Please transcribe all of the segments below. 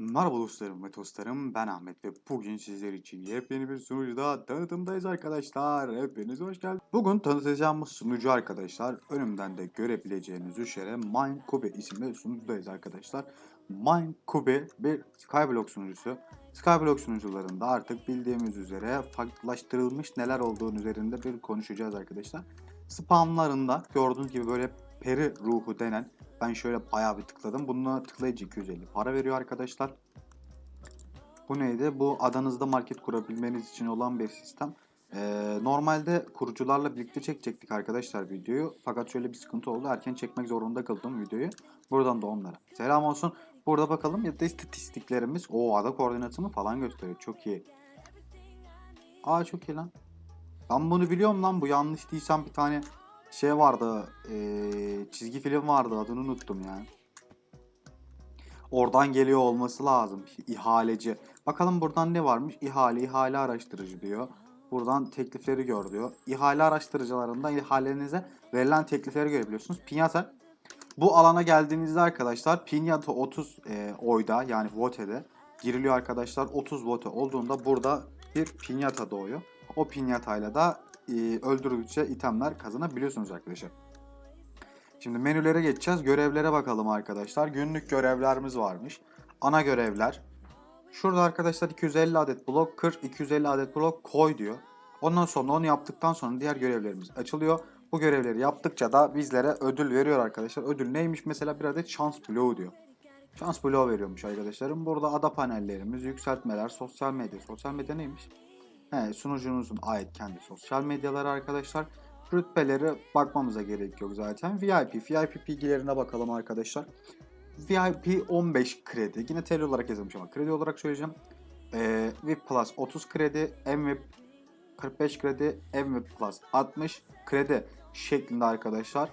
Merhaba dostlarım ve dostlarım ben Ahmet ve bugün sizler için yepyeni bir sunucuda tanıtımdayız arkadaşlar. Hepiniz hoş geldiniz. Bugün tanıtacağımız sunucu arkadaşlar önümden de görebileceğiniz üzere Minecube isimli sunucudayız arkadaşlar. Minecube bir Skyblock sunucusu. Skyblock sunucularında artık bildiğimiz üzere farklılaştırılmış neler olduğunu üzerinde bir konuşacağız arkadaşlar. Spamlarında gördüğünüz gibi böyle peri ruhu denen ben şöyle bayağı bir tıkladım. Bununla tıklayınca 250 para veriyor arkadaşlar. Bu neydi? Bu adanızda market kurabilmeniz için olan bir sistem. Ee, normalde kurucularla birlikte çekecektik arkadaşlar videoyu. Fakat şöyle bir sıkıntı oldu. Erken çekmek zorunda kaldım videoyu. Buradan da onlara. Selam olsun. Burada bakalım ya da istatistiklerimiz. O ada koordinatını falan gösteriyor. Çok iyi. Aa çok iyi lan. Ben bunu biliyorum lan. Bu yanlış değilsem bir tane şey vardı. eee, çizgi film vardı. Adını unuttum ya. Oradan geliyor olması lazım. İhaleci. Bakalım buradan ne varmış? İhale, ihale araştırıcı diyor. Buradan teklifleri gör diyor. İhale araştırıcılarında ihalenize verilen teklifleri görebiliyorsunuz. Pinyata. Bu alana geldiğinizde arkadaşlar Pinyata 30 e, oyda yani vote'de giriliyor arkadaşlar. 30 vote olduğunda burada bir pinyata doğuyor. O pinyatayla da e, öldürücü itemler kazanabiliyorsunuz arkadaşlar. Şimdi menülere geçeceğiz. Görevlere bakalım arkadaşlar. Günlük görevlerimiz varmış. Ana görevler. Şurada arkadaşlar 250 adet blok kır, 250 adet blok koy diyor. Ondan sonra onu yaptıktan sonra diğer görevlerimiz açılıyor. Bu görevleri yaptıkça da bizlere ödül veriyor arkadaşlar. Ödül neymiş? Mesela bir adet şans bloğu diyor. Şans bloğu veriyormuş arkadaşlarım. Burada ada panellerimiz, yükseltmeler, sosyal medya. Sosyal medya neymiş? He, sunucunuzun ait kendi sosyal medyaları arkadaşlar. Rütbeleri bakmamıza gerek yok zaten. VIP, VIP bilgilerine bakalım arkadaşlar. VIP 15 kredi. Yine TL olarak yazılmış ama kredi olarak söyleyeceğim. Ee, VIP Plus 30 kredi, MVP 45 kredi, MVP Plus 60 kredi şeklinde arkadaşlar.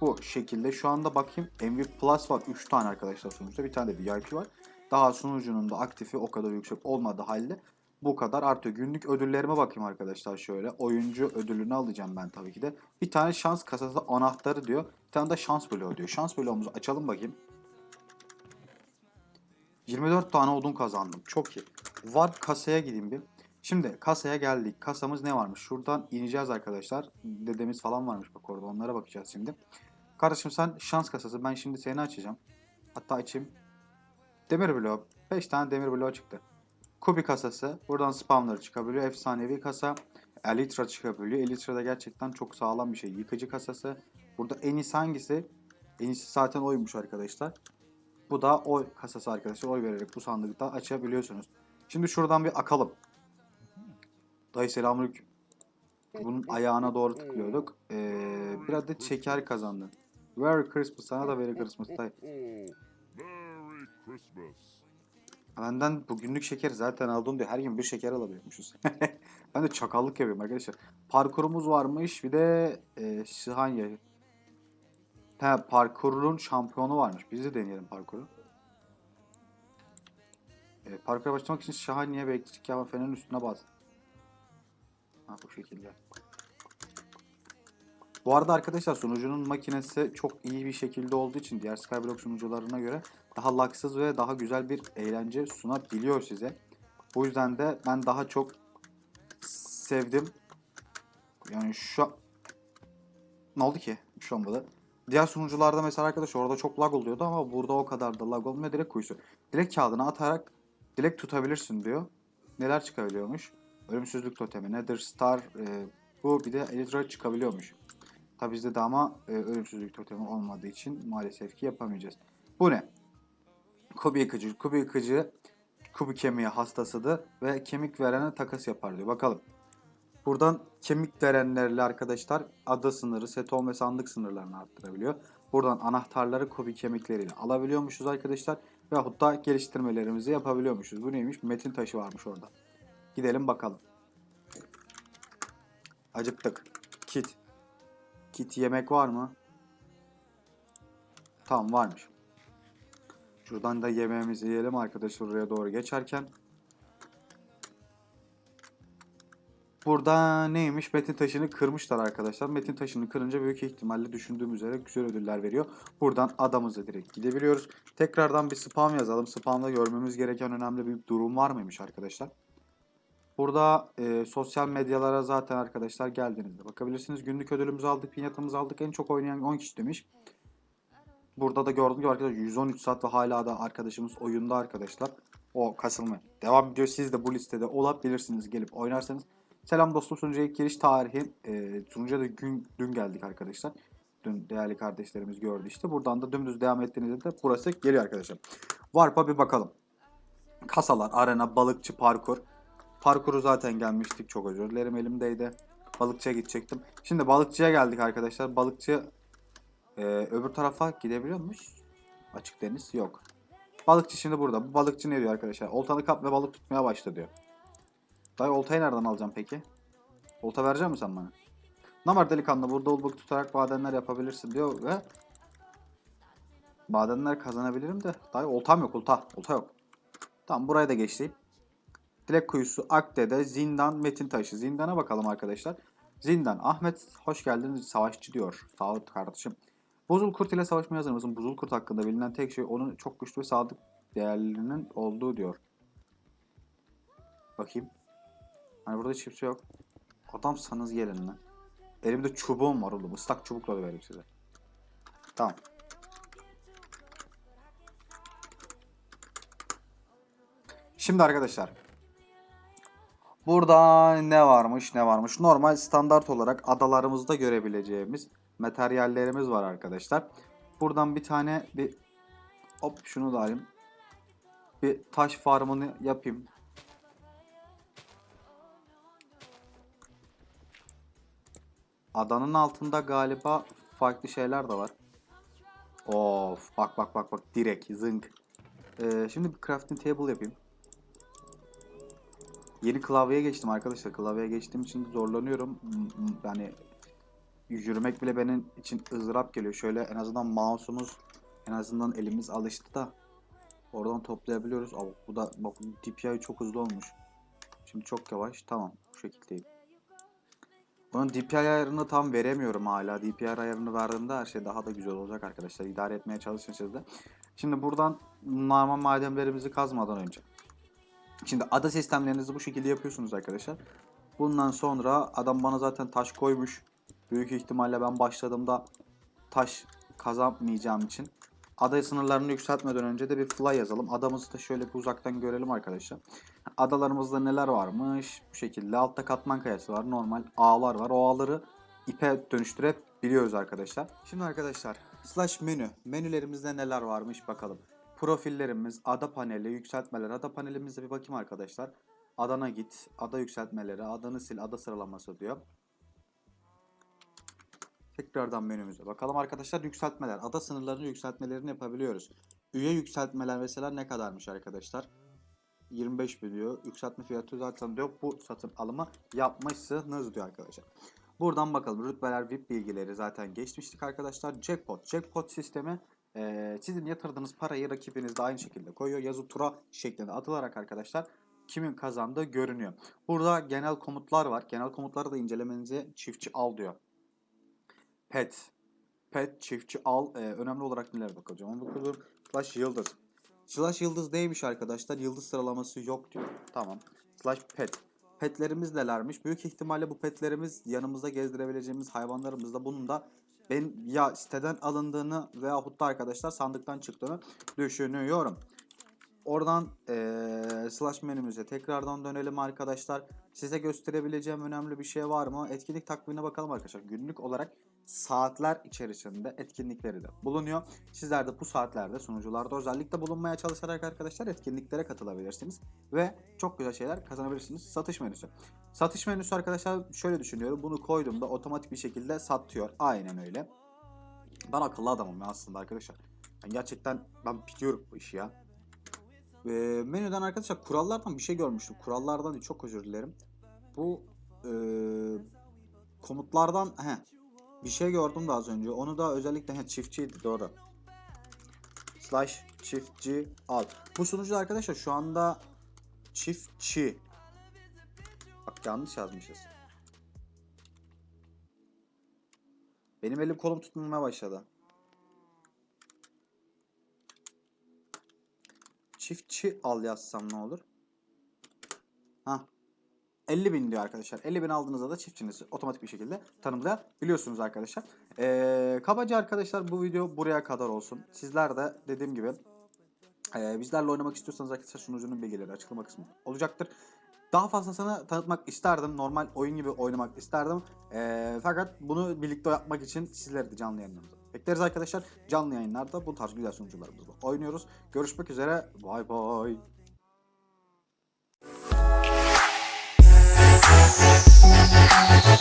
Bu şekilde şu anda bakayım MVP Plus var 3 tane arkadaşlar sonuçta. Bir tane de VIP var. Daha sunucunun da aktifi o kadar yüksek olmadı halde bu kadar artıyor. Günlük ödüllerime bakayım arkadaşlar şöyle. Oyuncu ödülünü alacağım ben tabii ki de. Bir tane şans kasası anahtarı diyor. Bir tane de şans bloğu diyor. Şans bloğumuzu açalım bakayım. 24 tane odun kazandım. Çok iyi. Var kasaya gideyim bir. Şimdi kasaya geldik. Kasamız ne varmış? Şuradan ineceğiz arkadaşlar. Dedemiz falan varmış bak orada. Onlara bakacağız şimdi. Kardeşim sen şans kasası. Ben şimdi seni açacağım. Hatta açayım. Demir bloğu. 5 tane demir bloğu çıktı. Kubi kasası. Buradan spamları çıkabiliyor. Efsanevi kasa. Elytra çıkabiliyor. Elytra da gerçekten çok sağlam bir şey. Yıkıcı kasası. Burada en iyisi hangisi? En iyisi zaten oymuş arkadaşlar. Bu da oy kasası arkadaşlar. Oy vererek bu sandıkta açabiliyorsunuz. Şimdi şuradan bir akalım. Dayı selamünaleyküm. Bunun ayağına doğru tıklıyorduk. Ee, bir adet şeker kazandın. Merry Christmas sana da Merry Christmas dayı. Merry Christmas. Benden bugünlük şeker zaten aldım diyor. Her gün bir şeker alabiliyormuşuz. ben de çakallık yapıyorum arkadaşlar. Parkurumuz varmış. Bir de e, Şihanya. He, parkurun şampiyonu varmış. Biz de deneyelim parkuru. E, parkura başlamak için Şahaniye ve elektrik yağma fenerinin üstüne bas. Ha bu şekilde. Bu arada arkadaşlar sunucunun makinesi çok iyi bir şekilde olduğu için diğer Skyblock sunucularına göre daha laksız ve daha güzel bir eğlence sunabiliyor size. Bu yüzden de ben daha çok sevdim. Yani şu ne oldu ki? Bir şey olmadı. Diğer sunucularda mesela arkadaş orada çok lag oluyordu ama burada o kadar da lag olmuyor. Direkt kuyusu. Direkt kağıdına atarak direkt tutabilirsin diyor. Neler çıkabiliyormuş? Ölümsüzlük totemi, Nether Star, e, bu bir de Elytra çıkabiliyormuş. Tabi bizde de ama e, ölümsüzlük totemi olmadığı için maalesef ki yapamayacağız. Bu ne? Kubi yıkıcı. Kubi yıkıcı kubi kemiği hastasıdır ve kemik verene takas yapar diyor. Bakalım. Buradan kemik verenlerle arkadaşlar ada sınırı, seton ve sandık sınırlarını arttırabiliyor. Buradan anahtarları kubi kemikleriyle alabiliyormuşuz arkadaşlar. Veyahut da geliştirmelerimizi yapabiliyormuşuz. Bu neymiş? Metin taşı varmış orada. Gidelim bakalım. Acıktık. Kit. Kit yemek var mı? Tamam varmış. Şuradan da yemeğimizi yiyelim arkadaşlar oraya doğru geçerken. Burada neymiş? Metin taşını kırmışlar arkadaşlar. Metin taşını kırınca büyük ihtimalle düşündüğüm üzere güzel ödüller veriyor. Buradan adamıza direkt gidebiliyoruz. Tekrardan bir spam yazalım. Spamda görmemiz gereken önemli bir durum var mıymış arkadaşlar? Burada e, sosyal medyalara zaten arkadaşlar geldiğinizde bakabilirsiniz. Günlük ödülümüzü aldık, pinyatımızı aldık. En çok oynayan 10 kişi demiş. Burada da gördüğünüz gibi arkadaşlar 113 saat ve hala da arkadaşımız oyunda arkadaşlar. O kasılma devam ediyor. Siz de bu listede olabilirsiniz gelip oynarsanız. Selam dostum sunucuya giriş tarihi. E, sunucuya da gün, dün geldik arkadaşlar. Dün değerli kardeşlerimiz gördü işte. Buradan da dümdüz devam ettiğinizde de burası geliyor arkadaşlar. Warp'a bir bakalım. Kasalar, arena, balıkçı, parkur. Parkuru zaten gelmiştik. Çok özür dilerim elimdeydi. Balıkçıya gidecektim. Şimdi balıkçıya geldik arkadaşlar. Balıkçı e, öbür tarafa gidebiliyor muyuz? Açık deniz yok. Balıkçı şimdi burada. Bu balıkçı ne diyor arkadaşlar? Oltanı kap ve balık tutmaya başla diyor. Dayı oltayı nereden alacağım peki? Olta verecek misin sen bana? Ne var delikanlı burada ol tutarak madenler yapabilirsin diyor ve madenler kazanabilirim de dayı oltam yok olta. Olta yok. Tamam buraya da geçtim. Dilek Kuyusu, Akdede, Zindan, Metin Taşı. Zindana bakalım arkadaşlar. Zindan, Ahmet hoş geldiniz savaşçı diyor. Sağ ol kardeşim. Buzul Kurt ile savaşmaya hazır mısın? Buzul Kurt hakkında bilinen tek şey onun çok güçlü ve sadık değerlerinin olduğu diyor. Bakayım. Hani burada hiç kimse yok. Adamsanız gelin lan. Elimde çubuğum var oğlum. Islak çubukla da vereyim size. Tamam. Şimdi arkadaşlar. Burada ne varmış ne varmış. Normal standart olarak adalarımızda görebileceğimiz materyallerimiz var arkadaşlar. Buradan bir tane bir hop şunu da alayım. Bir taş farmını yapayım. Adanın altında galiba farklı şeyler de var. Of bak bak bak bak direkt zınk. Ee, şimdi bir crafting table yapayım. Yeni klavyeye geçtim arkadaşlar. Klavyeye geçtiğim için zorlanıyorum. M- m- Yani yürümek bile benim için ızdırap geliyor. Şöyle en azından mouse'umuz en azından elimiz alıştı da oradan toplayabiliyoruz. Aa, bu da bak DPI çok hızlı olmuş. Şimdi çok yavaş. Tamam. Bu şekildeyim. Bunun DPI ayarını tam veremiyorum hala. DPI ayarını verdiğimde her şey daha da güzel olacak arkadaşlar. İdare etmeye çalışın siz de. Şimdi buradan normal madenlerimizi kazmadan önce. Şimdi ada sistemlerinizi bu şekilde yapıyorsunuz arkadaşlar. Bundan sonra adam bana zaten taş koymuş. Büyük ihtimalle ben başladığımda taş kazanmayacağım için ada sınırlarını yükseltmeden önce de bir fly yazalım. Adamızı da şöyle bir uzaktan görelim arkadaşlar. Adalarımızda neler varmış? Bu şekilde altta katman kayası var. Normal ağlar var. O ağları ipe dönüştürebiliyoruz arkadaşlar. Şimdi arkadaşlar slash menü. Menülerimizde neler varmış bakalım. Profillerimiz, ada paneli, yükseltmeler. Ada panelimizde bir bakayım arkadaşlar. Adana git, ada yükseltmeleri, adanı sil, ada sıralaması diyor. Tekrardan menümüze bakalım arkadaşlar. Yükseltmeler. Ada sınırlarını yükseltmelerini yapabiliyoruz. Üye yükseltmeler mesela ne kadarmış arkadaşlar? 25 bin diyor. Yükseltme fiyatı zaten diyor. Bu satın alımı yapmışsınız diyor arkadaşlar. Buradan bakalım. Rütbeler, VIP bilgileri zaten geçmiştik arkadaşlar. Jackpot. Jackpot sistemi eee, sizin yatırdığınız parayı rakibiniz de aynı şekilde koyuyor. Yazı tura şeklinde atılarak arkadaşlar kimin kazandığı görünüyor. Burada genel komutlar var. Genel komutları da incelemenize çiftçi al diyor. Pet. Pet, çiftçi al. Ee, önemli olarak neler bakacağım. Onu bakıyorum. Slash yıldız. Slash yıldız neymiş arkadaşlar? Yıldız sıralaması yok diyor. Tamam. Slash pet. Petlerimiz nelermiş? Büyük ihtimalle bu petlerimiz yanımızda gezdirebileceğimiz hayvanlarımızda bunun da ben ya siteden alındığını veyahut da arkadaşlar sandıktan çıktığını düşünüyorum. Oradan eee, slash menümüze tekrardan dönelim arkadaşlar. Size gösterebileceğim önemli bir şey var mı? Etkinlik takvimine bakalım arkadaşlar. Günlük olarak saatler içerisinde etkinlikleri de bulunuyor. Sizler de bu saatlerde sunucularda özellikle bulunmaya çalışarak arkadaşlar etkinliklere katılabilirsiniz. Ve çok güzel şeyler kazanabilirsiniz. Satış menüsü. Satış menüsü arkadaşlar şöyle düşünüyorum. Bunu koyduğumda otomatik bir şekilde satıyor. Aynen öyle. Ben akıllı adamım ya aslında arkadaşlar. Ben gerçekten ben biliyorum bu işi ya. Ee, menüden arkadaşlar kurallardan bir şey görmüştüm. Kurallardan çok özür dilerim. Bu ee, komutlardan he, bir şey gördüm daha az önce. Onu da özellikle çiftçiydi doğru. Slash çiftçi al. Bu sunucu arkadaşlar şu anda çiftçi. Bak yanlış yazmışız. Benim elim kolum tutmamaya başladı. Çiftçi al yazsam ne olur? Ha 50 bin diyor arkadaşlar. 50 bin aldığınızda da çiftçinizi otomatik bir şekilde tanımlayabiliyorsunuz arkadaşlar. Ee, kabaca arkadaşlar bu video buraya kadar olsun. Sizler de dediğim gibi ee, bizlerle oynamak istiyorsanız arkadaşlar sunucunun bilgileri açıklama kısmı olacaktır. Daha fazlasını tanıtmak isterdim. Normal oyun gibi oynamak isterdim. Ee, fakat bunu birlikte yapmak için sizleri de canlı yayınlarımıza bekleriz arkadaşlar. Canlı yayınlarda bu tarz güzel sunucularımızla oynuyoruz. Görüşmek üzere. Bay bay. Yeah.